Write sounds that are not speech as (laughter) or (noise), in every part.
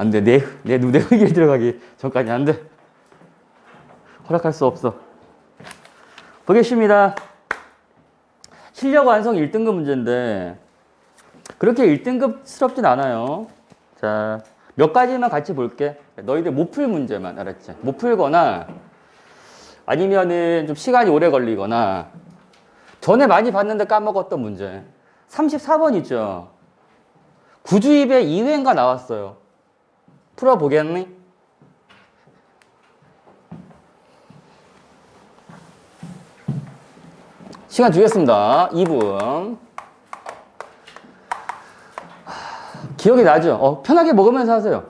안 돼. 내, 내 눈에 (laughs) 흙이 들어가기 전까지 안 돼. 허락할 수 없어. 보겠습니다. 실력 완성 1등급 문제인데, 그렇게 1등급스럽진 않아요. 자, 몇 가지만 같이 볼게. 너희들 못 풀 문제만, 알았지? 못 풀거나, 아니면은 좀 시간이 오래 걸리거나, 전에 많이 봤는데 까먹었던 문제. 34번 있죠? 구주입에 2회인가 나왔어요. 풀어보겠니? 시간 주겠습니다. 2분. 기억이 나죠? 어, 편하게 먹으면서 하세요.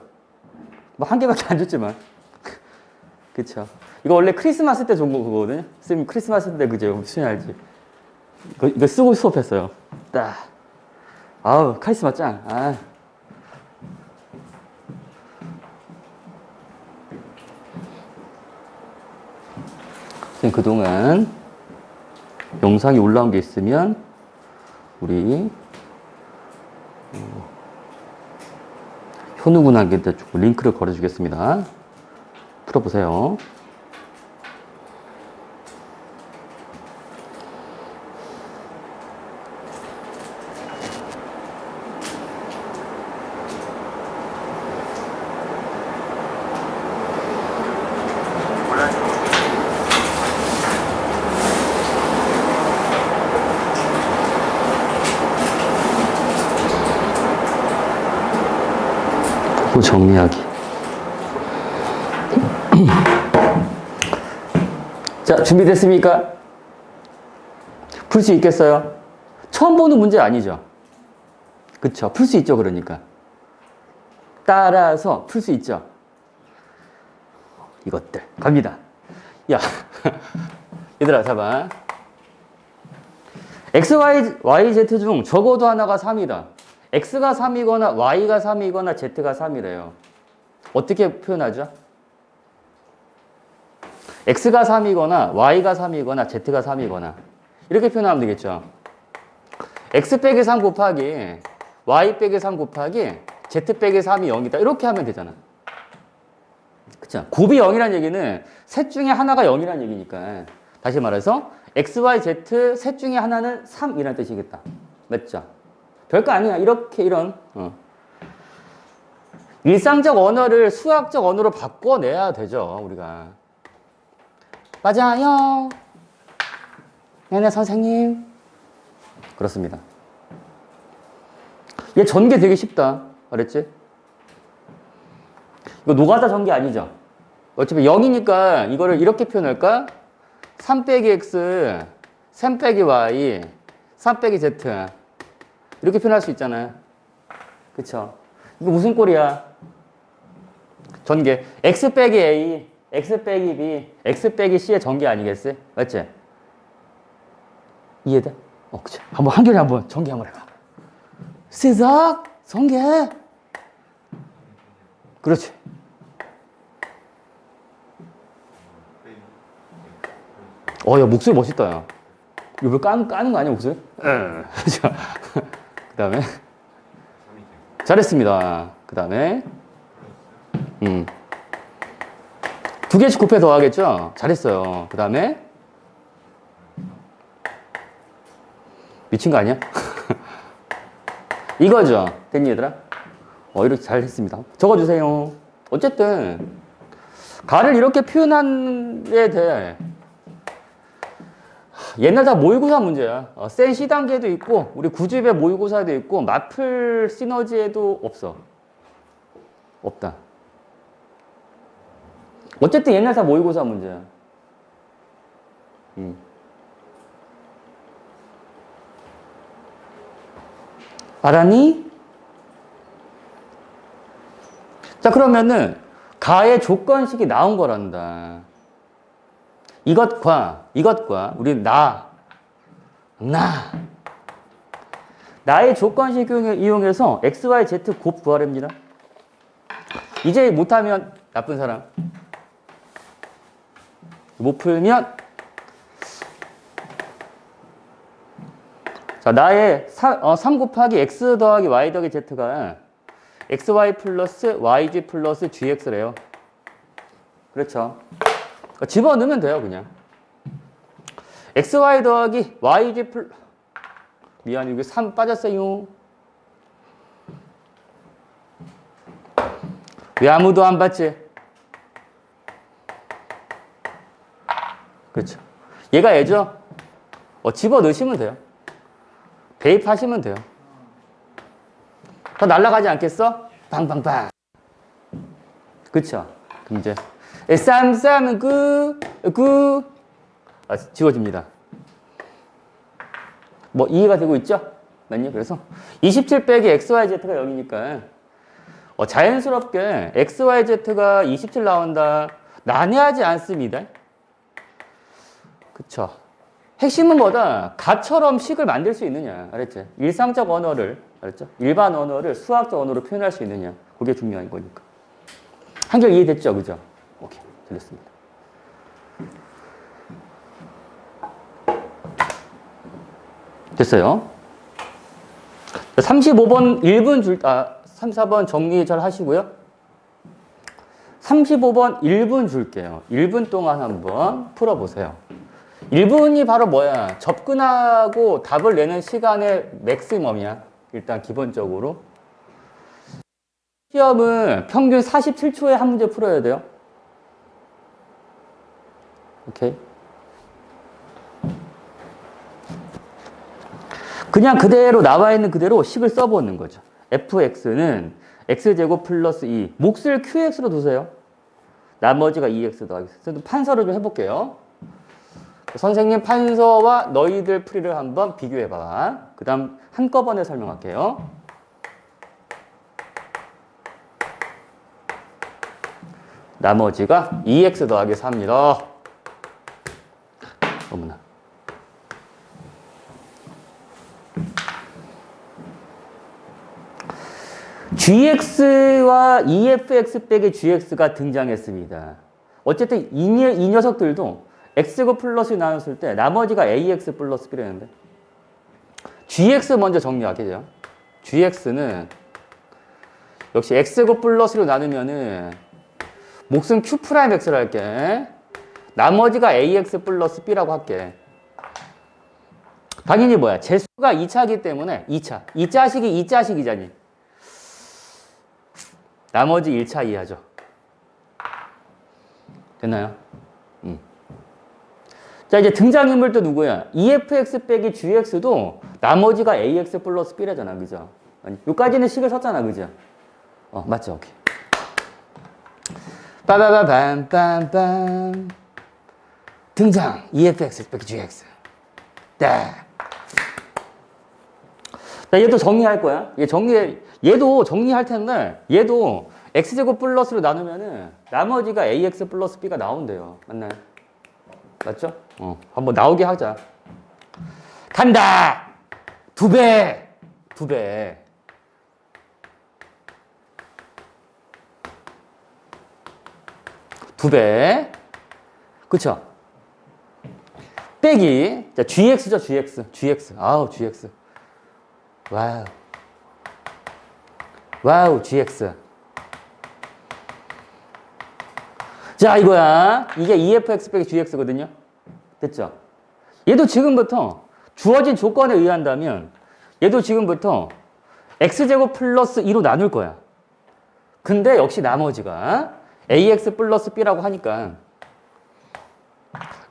뭐 한 개밖에 안 줬지만. (laughs) 그쵸. 이거 원래 크리스마스 때 좋은 거 그거거든요. 쌤 크리스마스 때 그죠? 무슨 알지? 이거, 이거 쓰고 수업했어요. 딱. 아우, 카리스마 짱. 아. 선생님 그동안 영상이 올라온 게 있으면 우리 어, 현우 군한테 조금 링크를 걸어주겠습니다. 풀어보세요. 그 정리하기. (clears throat) 자, 준비됐습니까? 풀 수 있겠어요? 처음 보는 문제 아니죠? 그쵸. 풀 수 있죠, 그러니까. 따라서 풀 수 있죠. 이것들. 갑니다. 야. (laughs) 얘들아, 잡아. X, Y, Y, Z 중 적어도 하나가 3이다. X가 3이거나 Y가 3이거나 Z가 3이래요. 어떻게 표현하죠? X가 3이거나 Y가 3이거나 Z가 3이거나 이렇게 표현하면 되겠죠. X 빼기 3 곱하기 Y 빼기 3 곱하기 Z 빼기 3이 0이다. 이렇게 하면 되잖아. 그쵸? 곱이 0이라는 얘기는 셋 중에 하나가 0이라는 얘기니까 다시 말해서 X, Y, Z 셋 중에 하나는 3이라는 뜻이겠다. 맞죠? 별거 아니야. 이렇게 이런 어. 일상적 언어를 수학적 언어로 바꿔내야 되죠. 우리가 맞아요. 네네 선생님. 그렇습니다. 얘 전개 되게 쉽다. 알았지? 이거 노가다 전개 아니죠? 어차피 0이니까 이거를 이렇게 표현할까? 3 빼기 x, 3 빼기 y, 3 빼기 z. 이렇게 표현할 수 있잖아요. 그쵸? 이거 무슨 꼴이야? 전개. x 빼기 a, x 빼기 b, x 빼기 c의 전개 아니겠어요? 맞지? 이해돼? 어, 그치. 한번 한결에 한번 전개 한번 해봐. 시작! 전개! 그렇지. 어, 야, 목소리 멋있다, 야. 이거 왜 까는, 까는 거 아니야, 목소리? 응. (laughs) 자, 그 다음에. 잘했습니다. 그 다음에. 음. 두 개씩 곱해 더하겠죠? 잘했어요. 그 다음에. 미친 거 아니야? (laughs) 이거죠. 됐니, 얘들아? 어, 이렇게 잘 했습니다. 적어주세요. 어쨌든, 가를 이렇게 표현한 데 대해 옛날 다 모의고사 문제야. 어, 센 C 단계도 있고, 우리 구집의 모의고사도 있고, 마플 시너지에도 없어. 없다. 어쨌든 옛날 다 모의고사 문제야. 음. 알았니? 자, 그러면은, 가의 조건식이 나온 거란다. 이것과 이것과 우리 나, 나, 나의 조건식 이용해서 x, y, z 곱 구하랍니다. 이제 못하면 나쁜 사람. 못 풀면 자 나의 3, 어, 3 곱하기 x 더하기 y 더하기 z가 xy 플러스 yg 플러스 gx래요. 그렇죠. 그러니까 집어넣으면 돼요, 그냥. xy 더하기 yg 플 미안, 여기 3 빠졌어요. 왜 아무도 안 받지? 그렇죠. 얘가 얘죠? 어, 집어 넣으시면 돼요. 대입하시면 돼요. 더 날아가지 않겠어? 빵빵빵. 그쵸? 그럼 이제 쌈쌈은 그, 그, 아, 지워집니다. 뭐 이해가 되고 있죠? 맞요? 그래서 27 빼기 XYZ가 0이니까 어, 자연스럽게 XYZ가 27 나온다. 난해하지 않습니다. 그쵸? 핵심은 뭐다? 가처럼 식을 만들 수 있느냐. 알았지? 일상적 언어를, 알았죠? 일반 언어를 수학적 언어로 표현할 수 있느냐. 그게 중요한 거니까. 한결 이해됐죠? 그죠? 들렸습니다. 됐어요. 35번 1분 줄, 아, 3, 4번 정리 잘 하시고요. 35번 1분 줄게요. 1분 동안 한번 풀어보세요. 1분이 바로 뭐야? 접근하고 답을 내는 시간의 맥시멈이야. 일단 기본적으로. 시험은 평균 47초에 한 문제 풀어야 돼요. 오케이. 그냥 그대로 나와 있는 그대로 식을 써보는 거죠. fx는 x제곱 플러스 2. 몫을 qx로 두세요. 나머지가 2x 더하기. 판서를 좀 해볼게요. 선생님 판서와 너희들 풀이를 한번 비교해봐. 그 다음 한꺼번에 설명할게요. 나머지가 2x 더하기 4입니다. 어머나. gx와 efx 빼기 gx가 등장했습니다. 어쨌든 이, 녀- 이 녀석들도 x가 플러스 나눴을 때 나머지가 ax 플러스 b라는데 gx 먼저 정리할게요. gx는 역시 x가 플러스로 나누면은 몫은 q 프라임 x로 할게. 나머지가 ax 플러스 b라고 할게. 당연히 뭐야? 재수가 2차이기 때문에 2차. 2자식이 2자식이잖니. 나머지 1차 이하죠. 됐나요? 음. 자, 이제 등장인물 또 누구야? EFX 빼기 GX도 나머지가 AX 플러스 B라잖아. 그죠? 아니, 여기까지는 식을 썼잖아. 그죠? 어, 맞죠? 오케이. 빠바바밤 빰빰. 등장. EFX 빼기 GX. 딱. 자, 얘도 정리할 거야. 얘 정리, 얘도 정리할 텐데, 얘도 x제곱 플러스로 나누면은 나머지가 ax 플러스 b가 나온대요. 맞나요? 맞죠? 어, 한번 나오게 하자. 간다! 두 배! 두 배. 두 배. 그쵸? 빼기. 자, gx죠, gx. gx. 아우, gx. 와우. 와우, GX. 자, 이거야. 이게 EFX 빼기 GX거든요. 됐죠? 얘도 지금부터 주어진 조건에 의한다면 얘도 지금부터 X제곱 플러스 2로 나눌 거야. 근데 역시 나머지가 AX 플러스 B라고 하니까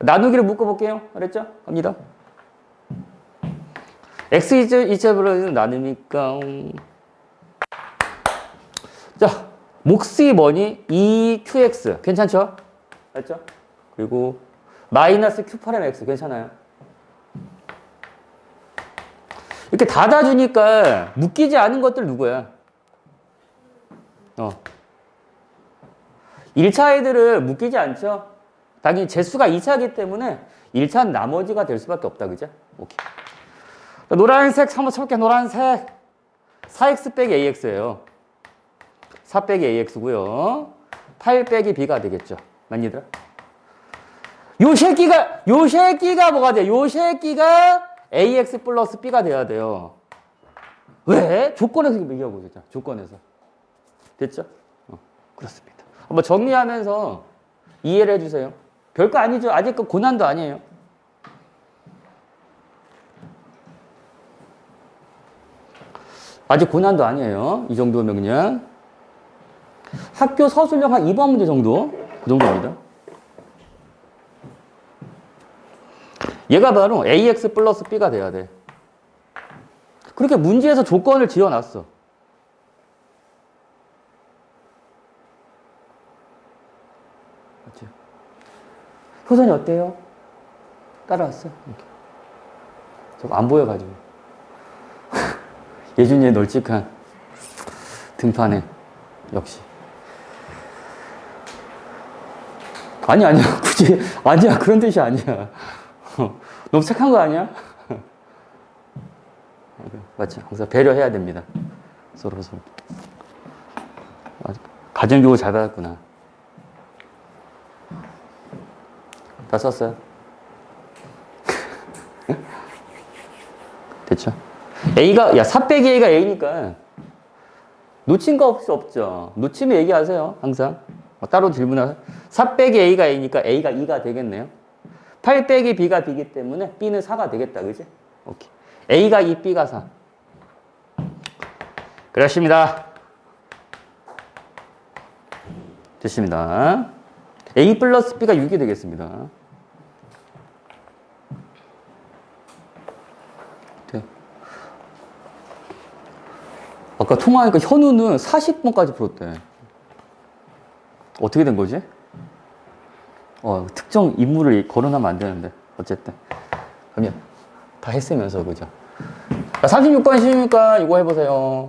나누기를 묶어볼게요. 알았죠? 갑니다. X 이자블러는 나누니까 음. 자 몫이 뭐니? 2QX 괜찮죠? 알죠? 그리고 마이너스 Q8MX 괜찮아요? 이렇게 닫아주니까 묶이지 않은 것들 누구야? 어. 1차 애들을 묶이지 않죠? 당연히 재수가 2차이기 때문에 1차는 나머지가 될 수밖에 없다 그죠? 오케이. 노란색 한번 쳐볼게 노란색 4x 빼기 ax예요 4 빼기 ax고요 8 빼기 b가 되겠죠 맞니들? 요 새끼가 요 새끼가 뭐가 돼? 요 새끼가 ax 플러스 b가 돼야 돼요 왜? 조건에서 얘기하고 있잖아 조건에서 됐죠? 어, 그렇습니다. 한번 정리하면서 이해를 해주세요. 별거 아니죠. 아직 그 고난도 아니에요. 아직 고난도 아니에요. 이 정도면 그냥. 학교 서술형 한 2번 문제 정도? 그 정도입니다. 얘가 바로 ax 플러스 b가 돼야 돼. 그렇게 문제에서 조건을 지어놨어. 효선이 어때요? 따라왔어? 이렇게. 안 보여가지고. (laughs) 예준이의 널찍한 등판에 역시. 아니 아니야 (laughs) 굳이 아니야 그런 뜻이 아니야. (laughs) 너무 착한 거 아니야? 맞죠? 항상 배려해야 됩니다. 서로 서로. 가정교육 잘 받았구나. 다 썼어요? (laughs) 됐죠? A가, 야, 4 빼기 A가 A니까 놓친 거 없이 없죠. 놓치면 얘기하세요. 항상. 어, 따로 질문하세요. 4 빼기 A가 A니까 A가 2가 되겠네요. 8 빼기 B가 B기 때문에 B는 4가 되겠다. 그지? 오케이. A가 2, B가 4. 그렇습니다. 됐습니다. A 플러스 B가 6이 되겠습니다. 돼. 아까 통화하니까 현우는 40번까지 풀었대. 어떻게 된 거지? 어, 특정 인물을 거론하면 안 되는데. 어쨌든. 그러면 다 했으면서, 그죠? 자, 36번, 16번 이거 해보세요.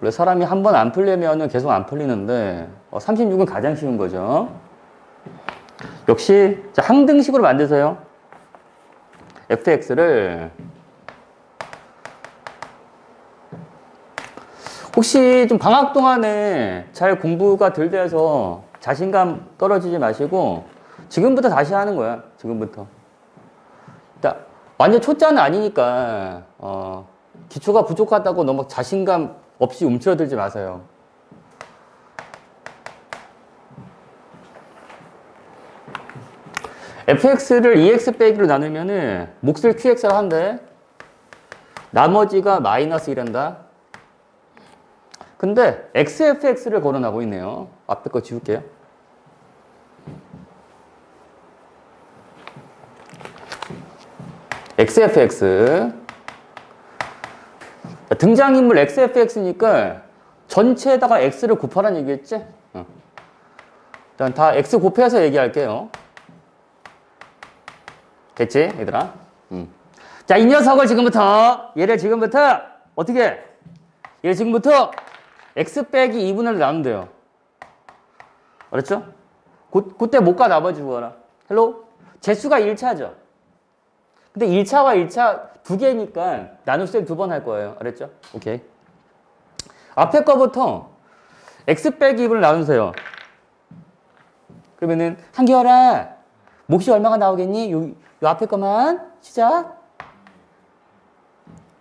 원래 사람이 한 번 안 풀려면은 계속 안 풀리는데, 어, 36은 가장 쉬운 거죠. 역시, 자, 항등식으로 만드세요. fx를 혹시 좀 방학 동안에 잘 공부가 덜 돼서 자신감 떨어지지 마시고 지금부터 다시 하는 거야. 지금부터. 자, 완전 초짜는 아니니까 어, 기초가 부족하다고 너무 자신감 없이 움츠러들지 마세요. Fx를 2x 빼기로 나누면은 몫을 qx로 한대. 나머지가 마이너스 1한다. 근데 xfx를 거론하고 있네요. 앞에 거 지울게요. xfx 등장인물 xfx니까 전체에다가 x를 곱하라는 얘기겠지? 어. 일단 다 x 곱해서 얘기할게요. 됐지, 얘들아? 음. 자, 이 녀석을 지금부터 얘를 지금부터 어떻게? 해? 얘를 지금부터 x 빼기 2분을 나누면 돼요. 알았죠? 그, 그때 못가 나머지 구하라. 헬로? 재수가 1차죠. 근데 1차와 1차 두 개니까 나눌 셈두 번 할 거예요. 알았죠? 오케이. 앞에 거부터 x 빼기 2분을 나누세요. 그러면은 한결아 몫이 얼마가 나오겠니? 요, 요 앞에 거만 시작.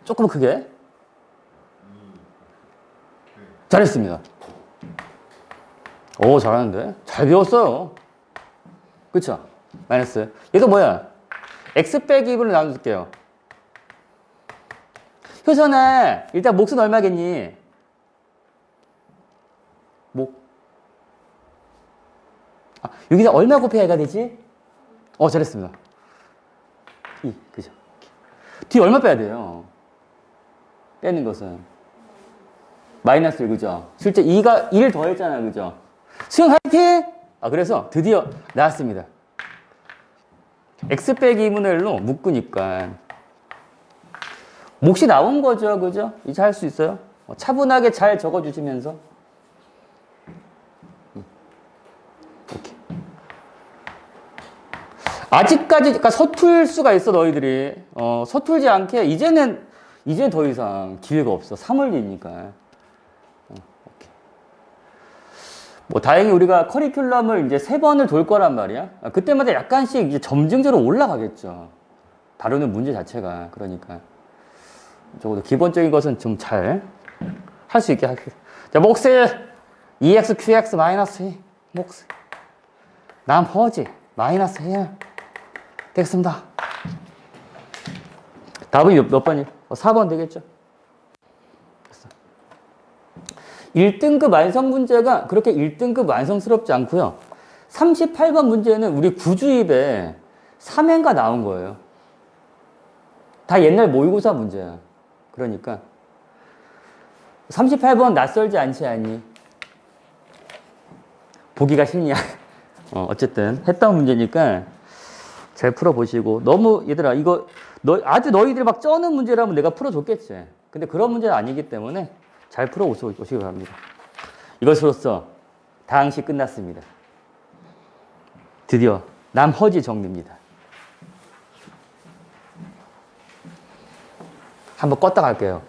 조금 크게. 잘했습니다. 오, 잘하는데? 잘 배웠어요. 그쵸? 마이너스. 얘도 뭐야? x 빼기 2분을 나눠줄게요. 효선아, 일단 몫은 얼마겠니? 목. 아, 여기다 얼마 곱해야 가 되지? 어, 잘했습니다. 2, 그죠? 뒤 얼마 빼야 돼요? 빼는 것은. 마이너스 1, 그죠? 실제 2가 1 더했잖아요, 그죠? 수영 화이팅! 아, 그래서 드디어 나왔습니다. x 빼기 2분의 1로 묶으니까. 몫이 나온 거죠, 그죠? 이제 할 수 있어요? 어, 차분하게 잘 적어주시면서. 아직까지, 그러니까 서툴 수가 있어, 너희들이. 어, 서툴지 않게, 이제는, 이제는 더 이상 기회가 없어. 3월 뒤니까. 뭐 다행히 우리가 커리큘럼을 이제 세 번을 돌 거란 말이야. 아, 그때마다 약간씩 이제 점증적으로 올라가겠죠. 다루는 문제 자체가 그러니까 적어도 기본적인 것은 좀 잘 할 수 있게 할게요. 자, 몫을 2x, qx 마이너스 2. 몫. 남 허지 마이너스 1. 되겠습니다. 답은 몇, 몇 번이? 어, 4번 되겠죠? 됐어. 1등급 완성 문제가 그렇게 1등급 완성스럽지 않고요. 38번 문제는 우리 구주입에 3행가 나온 거예요. 다 옛날 모의고사 문제야. 그러니까 38번 낯설지 않지 않니? 보기가 싫냐? (laughs) 어, 어쨌든 했던 문제니까 잘 풀어보시고 너무 얘들아 이거 너 아주 너희들이 막 쩌는 문제라면 내가 풀어줬겠지. 근데 그런 문제는 아니기 때문에 잘 풀어오시기 바랍니다. 이것으로써 다항시 끝났습니다. 드디어 남허지 정리입니다. 한번 껐다 갈게요.